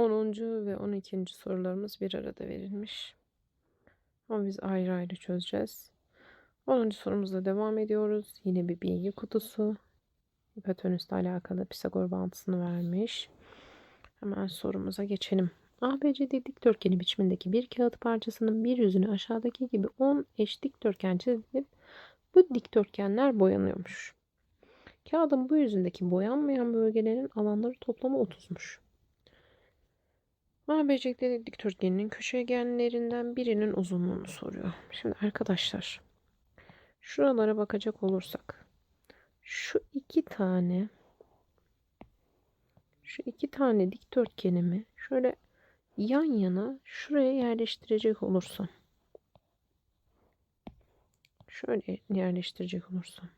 10. ve 12. sorularımız bir arada verilmiş. Ama biz ayrı ayrı çözeceğiz. 10. sorumuzla devam ediyoruz. Yine bir bilgi kutusu. Hipotenüsle alakalı Pisagor bağıntısını vermiş. Hemen sorumuza geçelim. ABCD dikdörtgeni biçimindeki bir kağıt parçasının bir yüzünü aşağıdaki gibi 10 eş dikdörtgen çizilip bu dikdörtgenler boyanıyormuş. Kağıdın bu yüzündeki boyanmayan bölgelerin alanları toplamı 30'muş. ABCD dikdörtgeninin köşegenlerinden birinin uzunluğunu soruyor. Şimdi arkadaşlar şuralara bakacak olursak şu iki tane şu iki tane dikdörtgenimi şöyle yan yana şuraya yerleştirecek olursam şöyle yerleştirecek olursam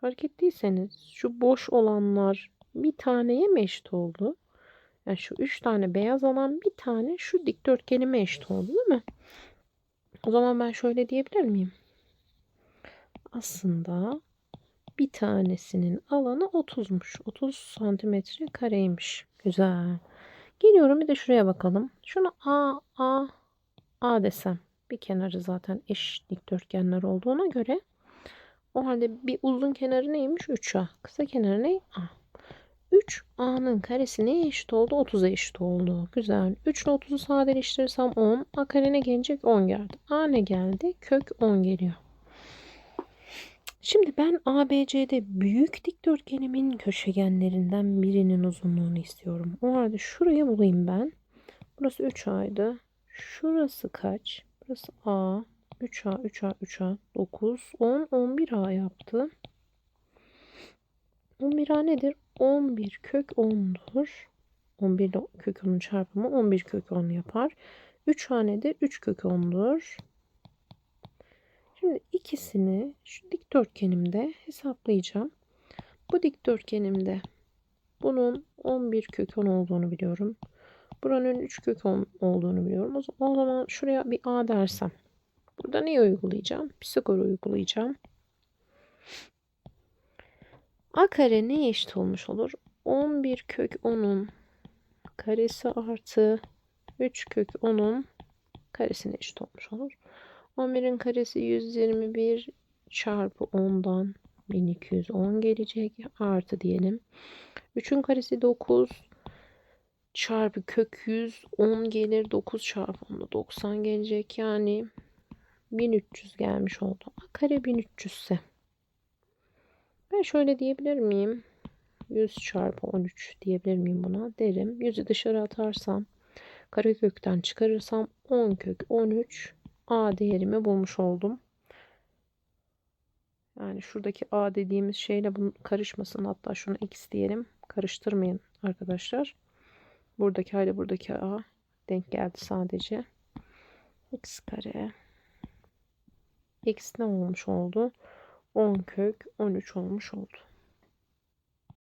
fark ettiyseniz şu boş olanlar bir taneye mi oldu? Yani şu üç tane beyaz alan bir tane şu dikdörtgenime eşit oldu değil mi? O zaman ben şöyle diyebilir miyim? Aslında bir tanesinin alanı 30'muş. 30 santimetre kareymiş. Güzel. Geliyorum bir de şuraya bakalım. Şunu A, A, A desem. Bir kenarı zaten eş dikdörtgenler olduğuna göre o halde bir uzun kenarı neymiş? 3A. Kısa kenarı ne? A. 3 A'nın karesi neye eşit oldu? 30'a eşit oldu. Güzel. 3 ile 30'u sadeleştirirsem 10. A kare ne gelecek? 10 geldi. A ne geldi? Kök 10 geliyor. Şimdi ben ABC'de büyük dikdörtgenimin köşegenlerinden birinin uzunluğunu istiyorum. O halde şuraya bulayım ben. Burası 3A'ydı. Şurası kaç? Burası A. 3A, 3A, 3A, 9, 10, 11A yaptı. 11A nedir? 11 kök 10'dur. 11 ile kök 10'un çarpımı 11 kök 10 yapar. 3 hanedir. 3 kök 10'dur. Şimdi ikisini şu dikdörtgenimde hesaplayacağım. Bu dikdörtgenimde bunun 11 kök 10 olduğunu biliyorum. Buranın 3 kök 10 olduğunu biliyorum. O zaman şuraya bir A dersem. Burada neyi uygulayacağım? Pisagor uygulayacağım. A kare ne eşit olmuş olur? 11 kök 10'un karesi artı 3 kök 10'un karesine eşit olmuş olur. 11'in karesi 121 çarpı 10'dan 1210 gelecek. Artı diyelim. 3'ün karesi 9 çarpı kök 100 10 gelir. 9 çarpı 10'da 90 gelecek. Yani 1300 gelmiş oldu. A kare 1300 ise ben şöyle diyebilir miyim? 100 çarpı 13 diyebilir miyim buna? Derim. 100'ü dışarı atarsam karekökten çıkarırsam 10 kök 13 A değerimi bulmuş oldum. Yani şuradaki A dediğimiz şeyle bunun karışmasın. Hatta şunu X diyelim. Karıştırmayın arkadaşlar. Buradaki A ile buradaki A denk geldi sadece. X kare. X ne olmuş oldu? 10 kök 13 olmuş oldu.